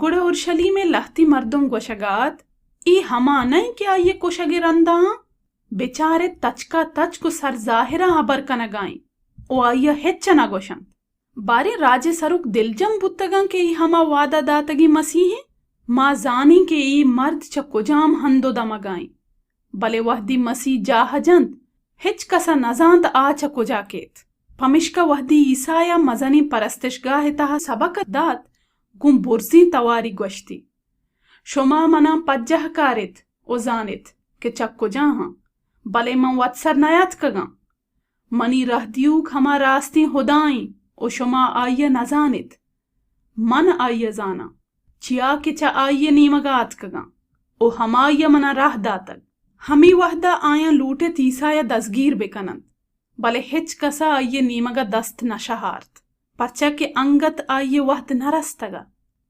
गुड़ उर्शली में लहती मर्दुम गोशगात ई हमा नहीं क्या ये कोशगे रंदा? बेचारे तचका तच को सर जाहिरा अबर कनगाई ओ आइया हेच्च न गोशन बारी राजे सरुक दिलजम बुत्तगा के ई हमा वादा दातगी मसीह माँ जानी के ई मर्द च कुजाम हंदो दमगाई बले वहदी मसीह जाहजंत हिच कसा नजांत आच कुजाकेत पमिश्का वहदी ईसाया मजनी परस्तिशगाह तहा सबक दात। तवारी गोश्ती शुमा मना पज्जह कारित ओ जानित के चक्को जहाँ बले मन वत्सर नयात कगा मनी रहदियूक हमा रास्ती हुदाई ओ शुमा आय नजानित मन आय जाना चिया के चा आय नीमगात कगा ओ हमाय मना राह दातक हमी वहदा आया लूटे तीसाया दसगीर बेकनंत बले हिच कसा आए नीमगा दस्त नशहार्त पर्चा के अंगत आए वहद नरस्तगा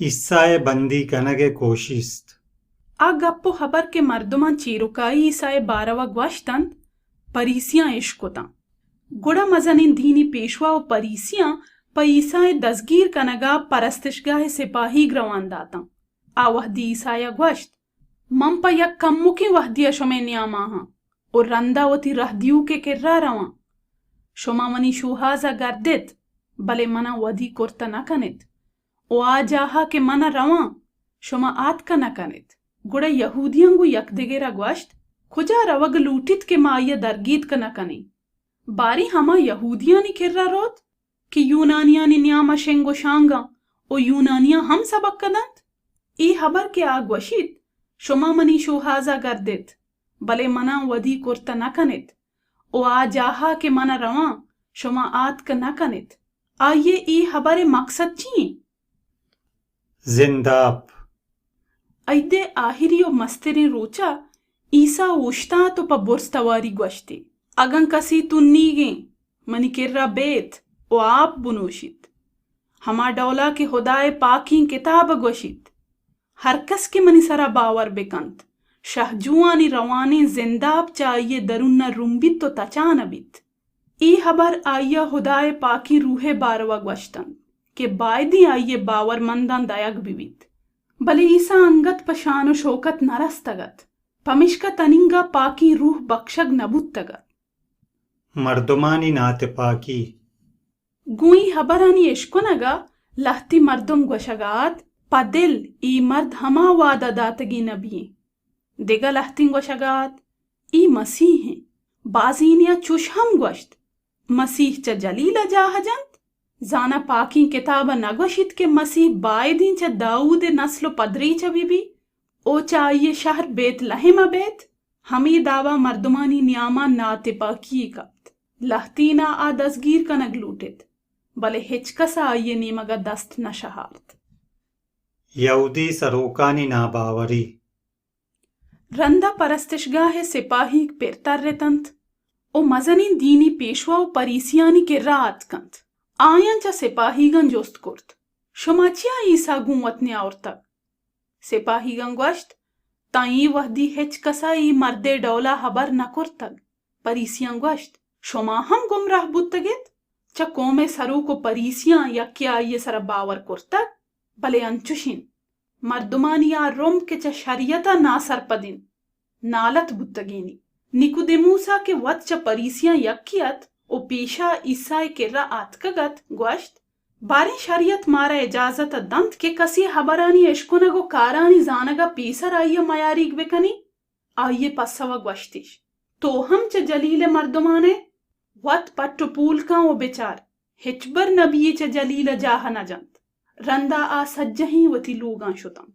ईसाए बंदी कनगे कोशिस्त आ गप्पो हबर के मर्दुमा चीरुकाई ईसाए बारवा ग्वाशतंत परीसियाँ इश्कोता गुड़ा मजन इन धीनी पेशवा व परीसियाँ प ईसाए दसगीर कनगा परस्तिशगाह सिपाही ग्रवान दाता आ वह दी ईसाया ग्वश्त यक कम्मुकी वहदिया शुमे न्यामाहा और रंदा वती रहदियू के किर्रा रवा शुमा मनी शूहाजा गर्दित बले मना वधी कुर्ता न कनित ओ आ जाहा के मना रवा शुमा आत का न कनित गुड़ा यहूदियंगु यकदिगेरा ग्वश्त खुजा रवग लूटित के माया दरगीत का न कनी बारी हमा यहूदिया नि किर्रा रोत कि यूनानिया नि न्यामा शेंगो शांगा ओ यूनानिया हम सबक कदंत ई हबर के आग वशित शुमा मनी शोहाजा गर्दित बले मना वदी कुर्ता न कनित ओ आ जाहा के मना रवा शुमा आत का न कनित आइए ई हबरे मकसद ची ಜಿಂದಾಪ್ ಐದೆ ಆಹಿರಿಯೋ ಮಸ್ತಿರಿ ರೂಚ ಈಸಾ ಉಷ್ತಾ ತುಪ ಬುರ್ಸ್ತವಾರಿ ಗ್ವಶ್ತಿ ಅಗಂ ಕಸಿ ತುನ್ನೀಗೆ ಮನಿ ಕಿರ್ರ ಬೇತ್ ओ आप बुनूशित हमा डौला के खुदाए पाकी किताब गोशित हरकस के मनिसरा बावर बेकंत शहजुआनी रवाने जिंदाब चाहिए दरुन्ना रुम्बित तो तचानबित ई हबर आईया हुदाय पाकी रूहे बारवा गश्तन के बायदी आईये बावर मंदन दयग बिवित भले ईसा अंगत पशानु शोकत नरस्तगत पमिश्क तनिंगा पाकी रूह बक्षग नबुत्तगत मर्दुमानी नाते पाकी गुई हबरानी यशकुनगा लहती मर्दुम गशगात पदिल ई मर्द हमा वादा दातगी नबी। दिगा लहती गोशगात ई मसीह हैं। बाजीनिया चुश हम गोश्त। मसीह च जलीला जाहजंत। जाना पाकी किताब नगोशित के मसीह बायदीन च दाऊद नस्लो पदरी च बीबी। ओ चाहिए शहर बेत लहिमा बेत हमी दावा मर्दुमानी नियामा नाते पाकी कप्त लहतीना आ दसगीर कनग लूटित। बले हिचकसा आइये नीमगा दस्त नशहार्त ಯೌದಿ यहूदी सरोकानी ना बावरी रंदा परस्तिश गाहे सिपाही पेरतर रेतंत ओ मजनी दीनी पेशवा ओ परीसियानी के रात कंत। आयन च सिपाही गन जोस्त कुर्त। शमाचिया ईसा गुमत ने और तक। सिपाही गन गश्त, ताई वहदी हेच कसाई मर्दे डौला हबर न कुर्त परीसियाँ गश्त शमा हम गुमराह बुत्तगेत च कोमे सरू को परिस या क्या ये सर बावर कुर्तक? भले अंचुशिन, मर्दुमानिया रोम के च शरियता ना सरपदिन, नालत बुत्तगीनी निकुदेमूसा के वत च परीसियाँ यक्कियत, ओ पेशा ईसाई के रा आतकगत, ग्वश्त, बारी शरियत मारा इजाज़त दंत के कसी हबरानी एशकुनगो कारानी जानगा पीसर आइय मयारीग बेकनी आइये पस्सवा ग्वश्तिश। तो हम च जलील मर्दुमाने? वत पट्टु पूल का ओ बेचार, हिचबर नबी च जलील जाह न जंत। रंदा आ सज्जही वती लूगां शुतम